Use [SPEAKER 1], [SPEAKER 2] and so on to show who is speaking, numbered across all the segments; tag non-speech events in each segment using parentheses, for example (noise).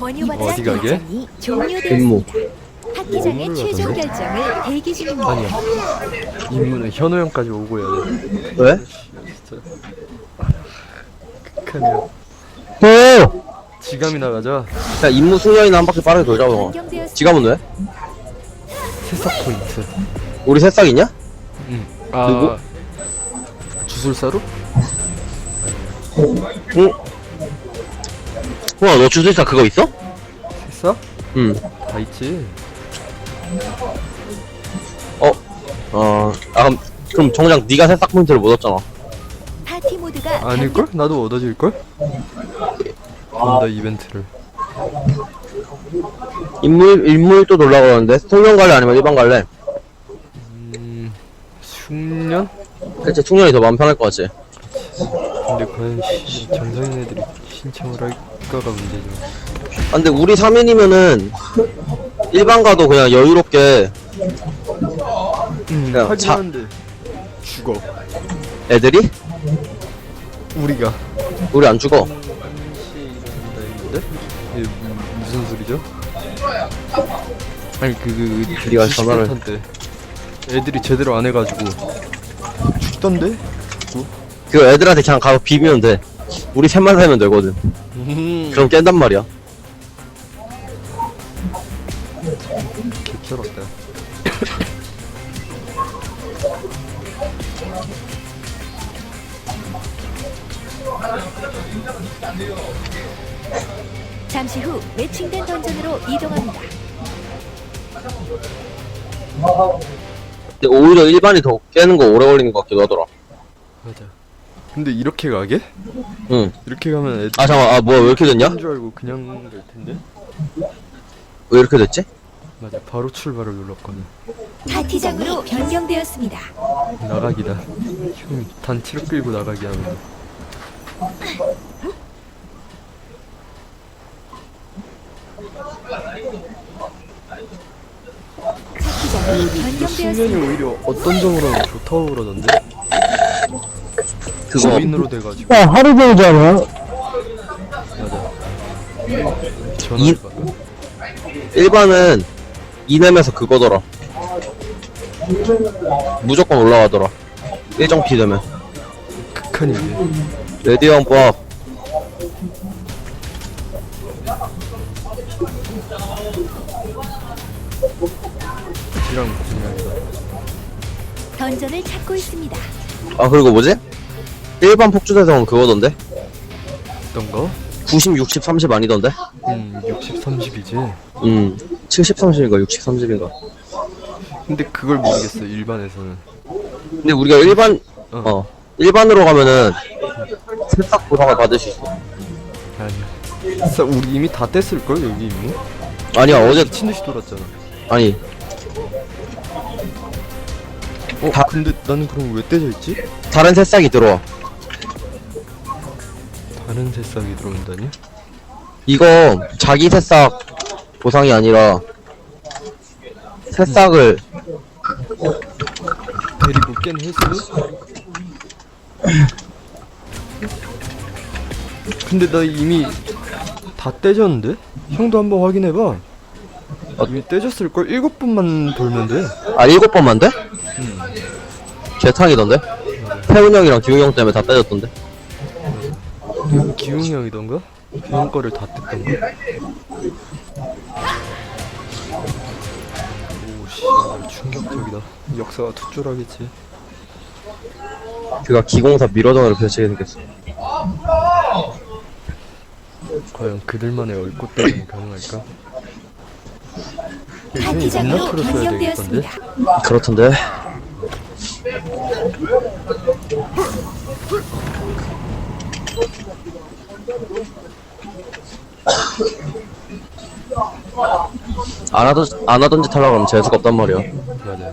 [SPEAKER 1] 권유받은
[SPEAKER 2] 어디 가게?
[SPEAKER 1] 결정이
[SPEAKER 3] 임무.
[SPEAKER 1] 종료되었습니다. 학기장의 최종? 결정을 대기 중입니다.
[SPEAKER 2] 아니야. 임무는 현우 형까지 오고 해야 돼.
[SPEAKER 3] 왜?
[SPEAKER 2] 진짜. 극하네요.
[SPEAKER 3] 어!
[SPEAKER 2] 지감이 나가자.
[SPEAKER 3] 야, 임무 승려이나 한 바퀴 빠르게 돌자, 너.
[SPEAKER 1] 변경되었습니다.
[SPEAKER 3] 지갑은 왜?
[SPEAKER 2] 새싹 포인트.
[SPEAKER 3] 우리 새싹 있냐?
[SPEAKER 2] 응. 아.
[SPEAKER 3] 누구?
[SPEAKER 2] 주술사로?
[SPEAKER 3] 응. 우와, 너 주술사 그거 있어?
[SPEAKER 2] 새싹?
[SPEAKER 3] 응.
[SPEAKER 2] 다 있지.
[SPEAKER 3] 어, 어, 아, 그럼, 그럼 정작 네가 새싹 포인트를 못 얻잖아.
[SPEAKER 1] 파티 모드가
[SPEAKER 2] 아닐걸? 나도 얻어질걸? 온다 이벤트를.
[SPEAKER 3] 인물, 인물 또 놀라 그러는데? 숙련 갈래 아니면 일반 갈래?
[SPEAKER 2] 음. 숙련?
[SPEAKER 3] 그치, 숙련이 더 마음 편할 것 같지?
[SPEAKER 2] 근데 과연 시, 정상인 애들이 신청을 할까가 문제죠.
[SPEAKER 3] 아, 근데 우리 3인이면은, 일반 가도 그냥 여유롭게,
[SPEAKER 2] 음,
[SPEAKER 3] 그냥
[SPEAKER 2] 하긴
[SPEAKER 3] 자-
[SPEAKER 2] 죽어.
[SPEAKER 3] 애들이?
[SPEAKER 2] 우리가.
[SPEAKER 3] 우리 안 죽어.
[SPEAKER 2] 이게 무- 무슨 소리죠? 아니 그, 그
[SPEAKER 3] 우리가 전화를-
[SPEAKER 2] 때 애들이 제대로 안 해가지고 죽던데?
[SPEAKER 3] 그 애들한테 그냥 가서 비비면 돼. 우리 셋만 살면 되거든.
[SPEAKER 2] 음,
[SPEAKER 3] 그럼 깬단 말이야.
[SPEAKER 2] 개쩔었다.
[SPEAKER 1] 잠시 후 매칭된 던전으로 이동합니다.
[SPEAKER 3] 근데 오히려 일반이 더 깨는 거 오래 걸리는 것 같기도 하더라.
[SPEAKER 2] 맞아. 근데 이렇게 가게?
[SPEAKER 3] 응.
[SPEAKER 2] 이렇게 가면 애들
[SPEAKER 3] 아, 잠깐, 아, 뭐야, 왜 이렇게 됐냐?
[SPEAKER 2] 줄 알고 그냥 갈 텐데?
[SPEAKER 3] 왜 이렇게 됐지?
[SPEAKER 2] 맞아. 바로 출발을 눌렀거든.
[SPEAKER 1] 파티장으로 변경되었습니다.
[SPEAKER 2] 나가기다. 형 단체로 끌고 나가기 하면 돼.
[SPEAKER 1] 파티장이
[SPEAKER 2] 이거 숙련이
[SPEAKER 1] 변경되었습니다.
[SPEAKER 2] 오히려 어떤 점으로는 좋다고 그러던데?
[SPEAKER 3] 그거,
[SPEAKER 2] 주민으로 돼가지고
[SPEAKER 4] 야, 하루 종일잖아.
[SPEAKER 2] 맞아
[SPEAKER 3] 이-
[SPEAKER 2] 전화를 받아
[SPEAKER 3] 일반은 이nem에서 그거더라. 무조건 올라가더라. 일정 피 되면.
[SPEAKER 2] 극한 일이야
[SPEAKER 3] 레디언 법.
[SPEAKER 2] 이랑 중요하다
[SPEAKER 1] 던전을 찾고 있습니다.
[SPEAKER 3] 아, 그리고 뭐지? 일반 폭주대성은 그거던데?
[SPEAKER 2] 어떤 거?
[SPEAKER 3] 90, 60, 30 아니던데?
[SPEAKER 2] 음 60, 30이지
[SPEAKER 3] 음, 70, 30인가 60, 30인가.
[SPEAKER 2] 근데 그걸 모르겠어 일반에서는
[SPEAKER 3] 근데 우리가 일반,
[SPEAKER 2] 어,
[SPEAKER 3] 어, 일반으로 가면은 새싹 보상을 받을 수 있어.
[SPEAKER 2] 아니야 진짜 우리 이미 다 뗐을걸 여기 임무?
[SPEAKER 3] 아니야, 어제,
[SPEAKER 2] 미친 듯이 돌았잖아
[SPEAKER 3] 아니,
[SPEAKER 2] 어?
[SPEAKER 3] 다-
[SPEAKER 2] 근데 나는 그럼 왜 떼져 있지?
[SPEAKER 3] 다른 새싹이 들어와.
[SPEAKER 2] 다른 새싹이 들어온다니?
[SPEAKER 3] 이거 자기 새싹 보상이 아니라 새싹을
[SPEAKER 2] 데리고 깬 횟수? 근데 나 이미 다 떼졌는데? 형도 한번 확인해봐 이미 떼졌을걸? 일곱 분만 돌면 돼
[SPEAKER 3] 아 일곱 번만 돼? 개탕이던데? 태훈 형이랑 기웅 형 때문에 다 빼졌던데?
[SPEAKER 2] 기웅이 형이던가? 형 거를 다 뜯던가? 오씨 충격적이다 역사가 투졸하겠지
[SPEAKER 3] 그가 기공사 미러전으로 펼치게 생겼어.
[SPEAKER 2] 과연 그들만의 얼꽃다움이 가능할까? 형이
[SPEAKER 1] 파티장으로
[SPEAKER 2] 인나트로 써야 되겠던데?
[SPEAKER 1] 변경되었습니다.
[SPEAKER 3] 그렇던데? 안 하던, 안 하던 짓 하려고 하면 재수가 없단 말이야.
[SPEAKER 2] 맞아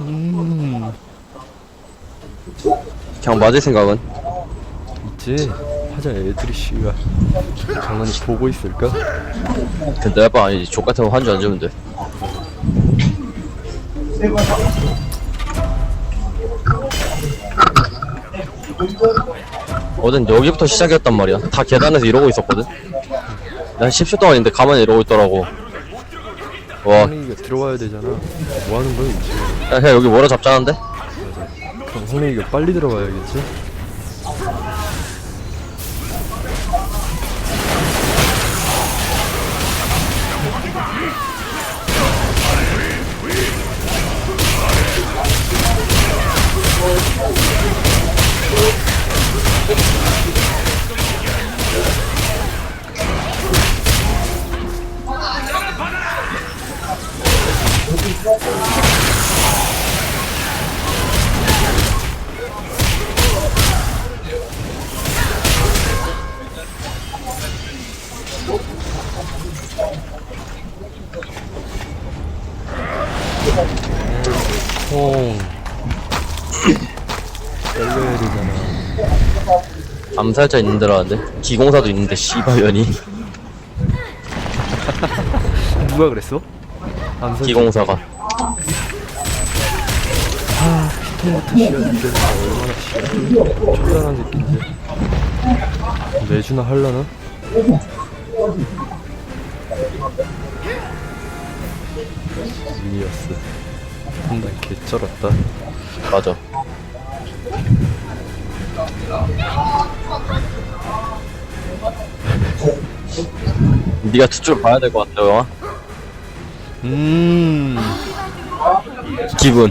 [SPEAKER 2] 음
[SPEAKER 3] 그냥 맞을 생각은?
[SPEAKER 2] 있지 하자 애들이 씨가 가만히 보고 있을까?
[SPEAKER 3] 근데 내가 아니지. 족 같은 거한줄안 주면 돼. 어젠 여기부터 시작이었단 말이야. 다 계단에서 이러고 있었거든. 난 10초 동안 있는데 가만히 이러고 있더라고. 와,
[SPEAKER 2] 홍랭이가 들어와야 되잖아 뭐 하는 거야 이제
[SPEAKER 3] 야, 그냥 여기 뭐라 잡자는데?
[SPEAKER 2] 그럼 홍랭이가 빨리 들어와야겠지?
[SPEAKER 3] 암살자 있는 데로 하는데? 기공사도 있는데, 씨발년이. (laughs)
[SPEAKER 2] 누가 그랬어? 암살
[SPEAKER 3] 기공사가.
[SPEAKER 2] 피통부터 씨앗인데 얼마나 씨앗 초단한 새끼인데 내주나 할라나? 미니어스 한단 개쩔었다
[SPEAKER 3] 맞아. (laughs) 니가 투줄 봐야 될 것 같아, 영화.
[SPEAKER 2] 음
[SPEAKER 3] 기분.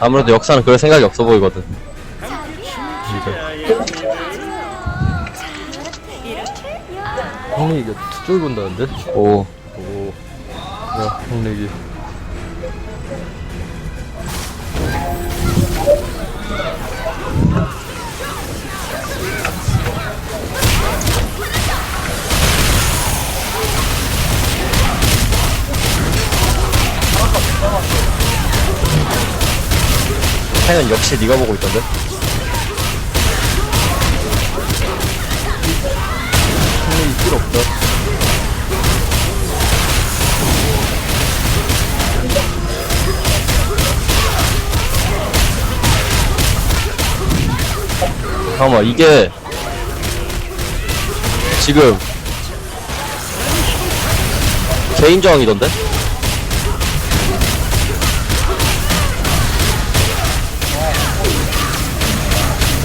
[SPEAKER 3] 아무래도 역사는 그럴 생각이 없어 보이거든.
[SPEAKER 2] 형이 이게 투줄 본다는데?
[SPEAKER 3] 오.
[SPEAKER 2] 오. 야, 형내기.
[SPEAKER 3] 팬은 역시 네가 보고 있던데?
[SPEAKER 2] 형내기 필요 없다.
[SPEAKER 3] 잠깐만, 이게 지금 개인 저항이던데?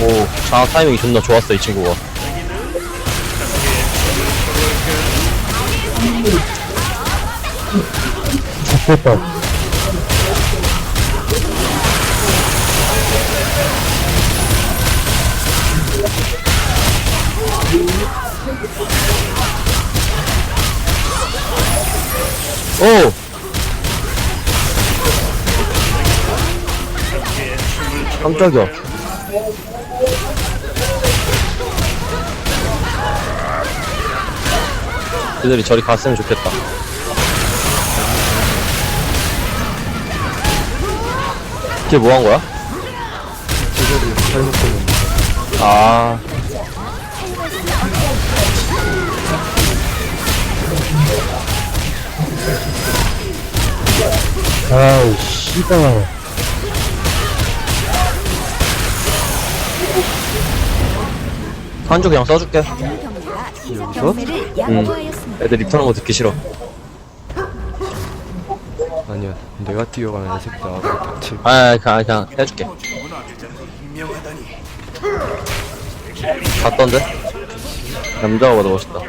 [SPEAKER 3] 오, 장악 타이밍이 존나 좋았어, 이 친구가. 오! 깜짝이야. 그들이 저리 갔으면 좋겠다. 걔뭐한 거야?
[SPEAKER 2] 제자리 잘못 보면
[SPEAKER 3] 아.
[SPEAKER 4] 아우, 씨발.
[SPEAKER 3] 한줄 그냥 써줄게.
[SPEAKER 1] 경매를 양보하였습니다.
[SPEAKER 3] 애들 입터는 거 듣기 싫어.
[SPEAKER 2] 아니야. 내가 뛰어가면 이 새끼 나가고 닥칠.
[SPEAKER 3] 아, 그냥, 그냥 해줄게. 봤던데? 남자가 봐도 멋있다.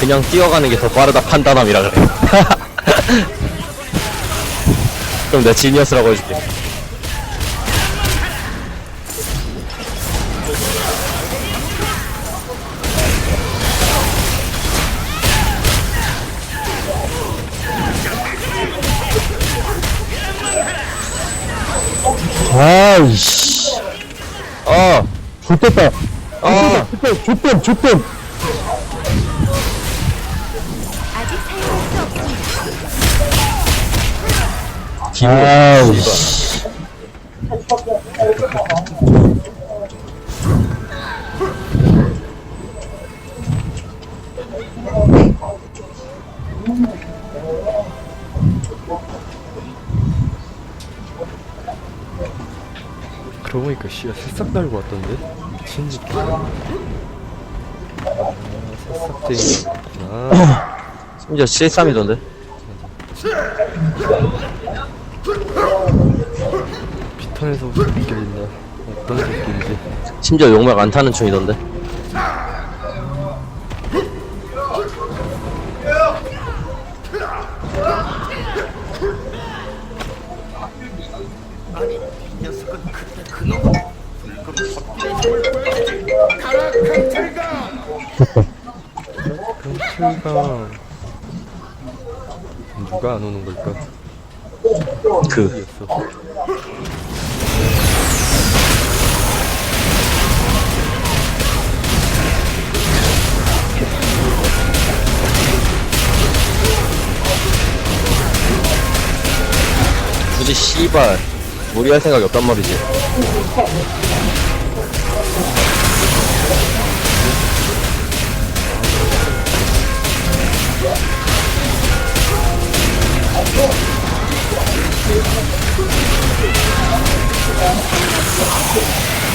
[SPEAKER 3] 그냥 뛰어가는 게 더 빠르다 판단함이라 그래. (laughs) 그럼 내가 지니어스라고 해줄게.
[SPEAKER 4] 아이씨.
[SPEAKER 3] 아!
[SPEAKER 4] 좋됐다.
[SPEAKER 3] 아!
[SPEAKER 4] 좋댐, 좋댐, 좋댐.
[SPEAKER 3] 기분.
[SPEAKER 4] 아이씨.
[SPEAKER 2] 그러고 보니까 씨가 새싹 달고 왔던데 미친 느낌 아 새싹쟁이구나
[SPEAKER 3] 심지어 C3이던데
[SPEAKER 2] 비탄에서 느껴있나 어떤 새끼인지.
[SPEAKER 3] 심지어 용맥 안 타는 중이던데.
[SPEAKER 2] 경찰가 누가 안 오는 걸까?
[SPEAKER 3] 그.
[SPEAKER 2] 모르겠어
[SPEAKER 3] 굳이 씨발 무리할 생각이 없단 말이지.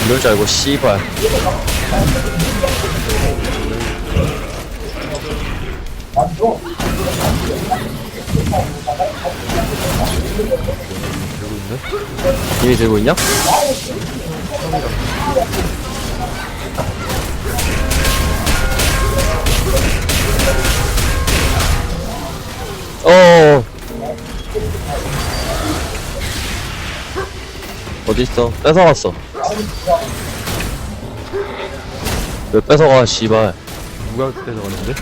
[SPEAKER 3] 이럴 줄 알고 씨발 이미 들고 있냐? 어. 어디 있어? 뺏어갔어. 왜 뺏어가? 씨발.
[SPEAKER 2] 누가 뺏어갔는데?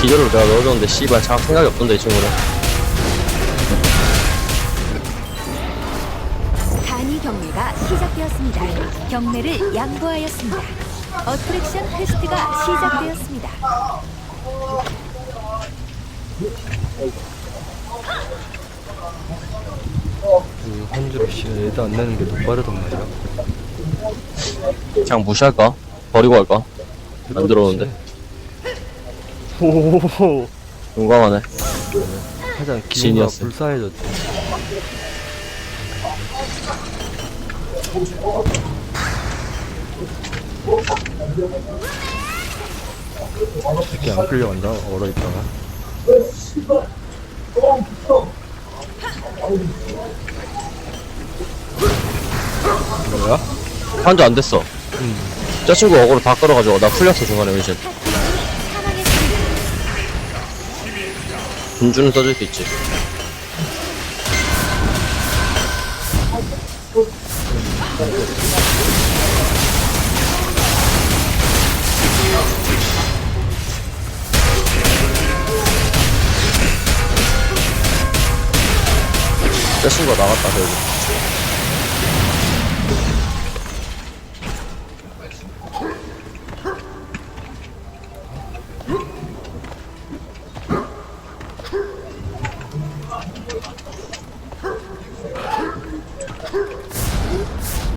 [SPEAKER 3] 기절을 내가 넣어줬는데 씨발 참 생각이 없던데 이 친구는.
[SPEAKER 1] 간이 경매가 시작되었습니다. 경매를 양보하였습니다. 어트랙션 테스트가 시작되었습니다.
[SPEAKER 2] 그 한주로 씨 애도 안 내는 게더 빠르단 말이야
[SPEAKER 3] 그냥 무시할까? 버리고 갈까? 안 들어오는데.
[SPEAKER 2] 호호호
[SPEAKER 3] 용감하네.
[SPEAKER 2] 기분가
[SPEAKER 3] 진이었어.
[SPEAKER 2] 불쌍해졌지 이렇게 안 끌려간다 얼어 있다가 뭐야?
[SPEAKER 3] 한주 안 됐어. 저 친구 어그로 다 끌어가지고 나 풀렸어 중간에.
[SPEAKER 1] 사망했습니다.
[SPEAKER 3] 분주는 써줄 수 있지. 저 친구가 나갔다 결국.